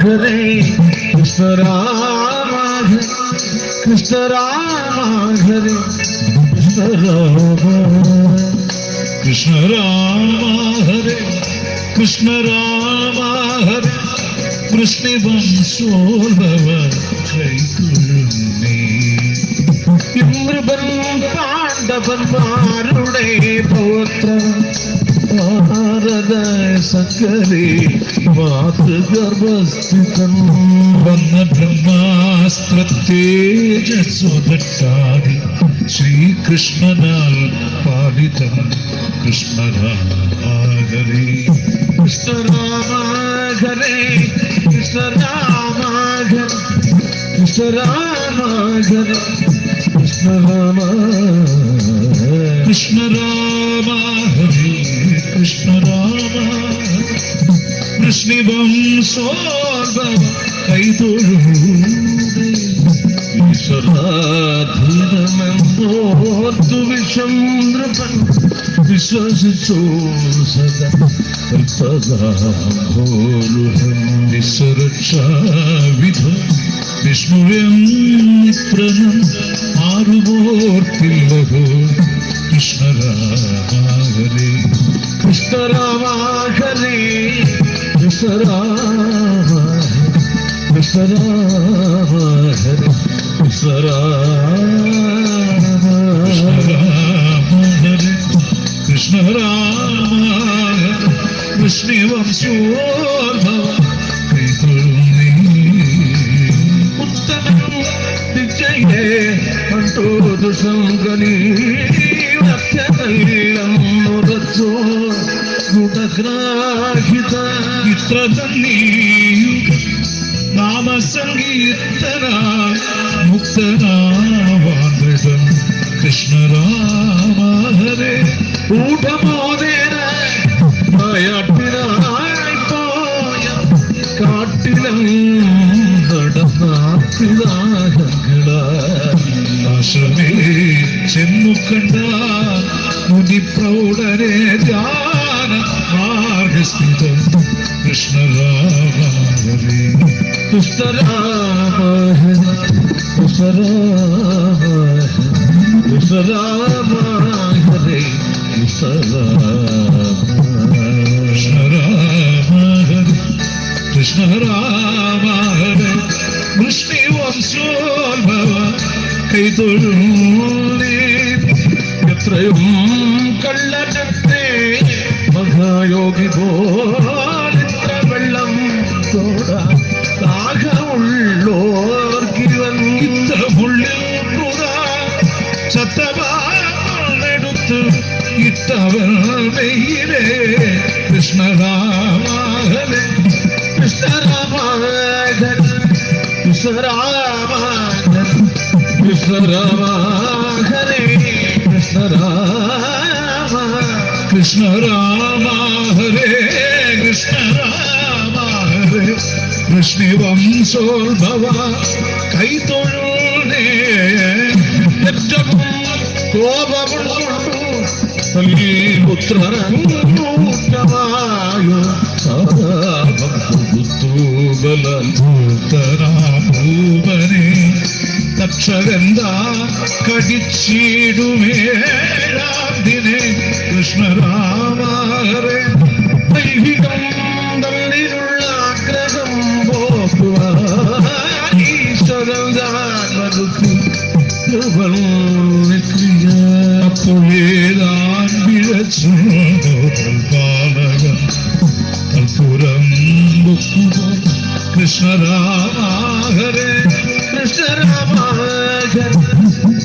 माधरे कृष्ण राम कृष्ण राम घरे कृष्ण राम कृष्ण राम हरे कृष्ण राम हरे कृष्ण वंशोभव इन्द्रबन् पांडव मारुणे पौत्र ഭാരത സകലേ മാതൃഗർഭസ്ഥിതം വന്ന ബ്രഹ്മാസ്ത്രത്തേജസ്വതട്ടാതി ശ്രീകൃഷ്ണനാൽ പാലിതം കൃഷ്ണരാഗരേ കൃഷ്ണരാമ ഹരേ കൃഷ്ണരാമ ഹരേ കൃഷ്ണരാമ ഹരേ കൃഷ്ണരാമ കൃഷ്ണരാമ ഹരേ കൃഷ്ണരാമ വൃഷ്ണിവംശോർഭവ കൈതൊഴുതേ ഈശ്വരാധീനമെന്നോർത്തു വിഷം നൃപൻ വിശ്വസിച്ചോ സദാ കൽപ്പതാംഭോലുഹം നിസ്സുരക്ഷാവിധം വിഷ്ണുവം പ്രണം ആറുപോർത്തില്ലഹോ കൃഷ്ണരാമാകരേ Krishna Ram, Krishna Krishna Krishna Krishna Krishna Ram, Krishna Ram, ഗുണഗ്രാഹിത ഇത്ര തന്നീയുക നാമസങ്കീർത്തന മുക്തനാവാദൃതം കൃഷ്ണരാമഹരേ ഊഢമോദേന നായാട്ടിനായി പോയ കാട്ടിലും ആശ്രമേ ചെന്നു കണ്ട മുനിപ്രൗഢരെ ധ്യാന कृष्ण राम हरे कृष्ण राम हरे कृष्ण राम कृष्ण राम हरे कृष्ण राम कृष्ण राम हरे कृष्ण राम हरे वृष्णि वंशोद्भव कैतुल्ये यत्रयम् മഹായോഗി പോലിത്ര വെള്ളം തോടാ. ദാഹമുള്ളോർക്കിവൻ ഇത്തമുള്ളിൽ പുറ ചത്തവാണെടുത്ത് ഇട്ടവർ വെയിലേ കൃഷ്ണരാമഹരേ കൃഷ്ണരാമാധൻ കൃഷ്ണരാമാധൻ കൃഷ്ണരാമാഹരേ കൃഷ്ണരാമ കൃഷ്ണരാമ ഹരേ കൃഷ്ണരാമ ഹരേ. കൃഷ്ണവംശോത്ഭവ കടിച്ചിടുമേരാതിനെ കൃഷ്ണരാമഹരേ ദൈവികം തന്നിലുള്ള ആഗ്രഹം പോക്കുവാൻ ദൈവികം തമ്മിലുള്ള ആഗ്രഹം കൃപണിക്രിയ അപ്പോഴേതാൻ വിഴച്ചു കൽപ്പുരം കൃഷ്ണരാമഹരേ കൃഷ്ണരാമാകൻ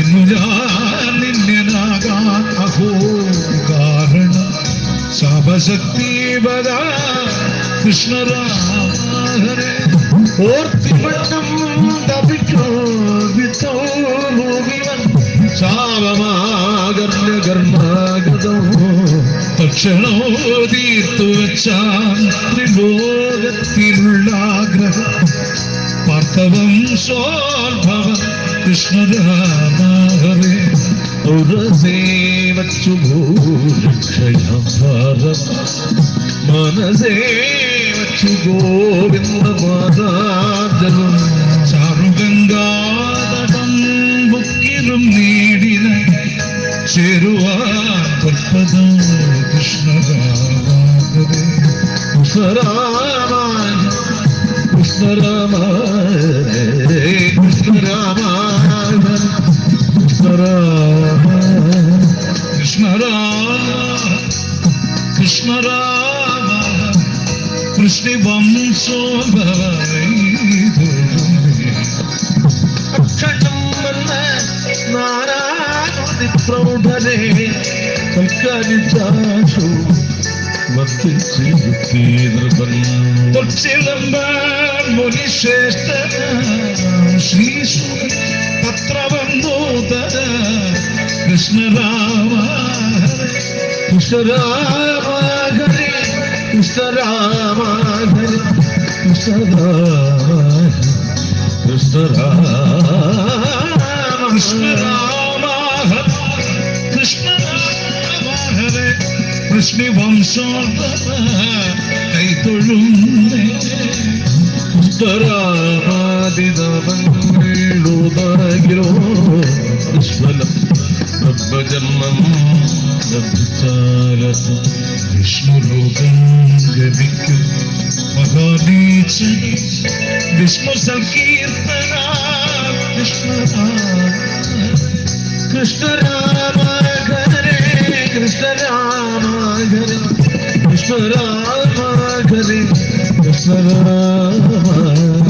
ഇന്നു ഞാൻ നിന്യനാകാൻ അഹോ കാരണം ശാപശക്തി വര കൃഷ്ണരാമ ഹരേ ഓർത്തിവട്ടം തപിക്കോപിത്തോ ഭൂമിവൻ ശാപമാകർണ്യ കർമാഗതോ തക്ഷണോ തീർത്തു വെച്ചാൻ ത്രിലോകത്തിലുള്ള ആഗ്രഹം പാർത്ഥവം സോത്ഭവ കൃഷ്ണരാമ ഹരേ ഉരസേവച്ചു ഭൂക്ഷയം ഭാരത മനസേ വച്ചു ഗോവിന്ദ മാതാജനം ചാറുഗംഗാതടം ബുക്കിലും നേടിന ചേരുവാൻ പൽപദം കൃഷ്ണരാമാകരെ കൃഷ്ണരാമ കൃഷ്ണരാമ കൃഷ്ണരാമ കൃഷ്ണരാമ കൃഷ്ണരാമ കൃഷ്ണവംശോഭവ അക്ഷരം വന്ന നാരായണി പ്രൗഢനെ തൊച്ചിളമ്പാൻ മുനിശ്രേഷ്ഠ ശ്രീശു പത്രവന്നൂതര കൃഷ്ണരാമ കൃഷ്ണരാമ കൃഷ്ണരാമ ഹരി കൃഷ്ണരാമ കൃഷ്ണരാമ കൃഷ്ണരാമ കൃഷ്ണരാമ ഹരേ കൃഷ്ണ വംശോദ്ഭവ لبيك مغانيتي باش نوصل كيف نلعب باش نلعب باش نلعب غيرك باش نلعب غيرك باش نلعب غيرك باش نلعب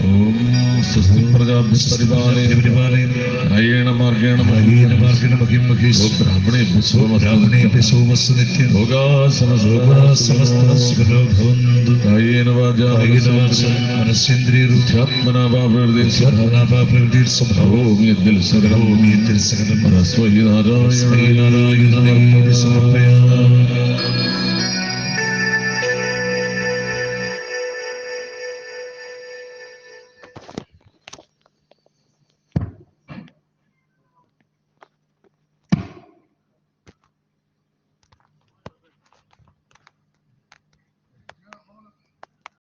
ഹരേ ഹരേ ഹരേ കൃഷ്ണ ഹരേ ഹരേ കൃഷ്ണ കൃഷ്ണ ഹരേ കൃഷ്ണ കൃഷ്ണ ഹരേ കൃഷ്ണ കൃഷ്ണ ഹരേ ഹരേ ഓം സ്വസ്തി പ്രജാഭ്യ പരിപാലേ അയ്യേണ മാർഗേണ ഹരീന മാർഗണ മഹിം മഹേശ് ബ്രാഹ്മണേ ബ്രാഹ്മണേ സോമസ് നിത്യം ഭോഗാസന സമസ്ത സുഖലോ ഭവന്തു കായേന വാചാ മനസ്സേന്ദ്രിയ ആത്മനാ പ്രവൃത്തി പ്രവൃത്തി സ്വഭാവോ ഓം യദ്ദിൽ സകലം സകലം സ്വഹി നാരായണ നാരായണ സമർപ്പയാ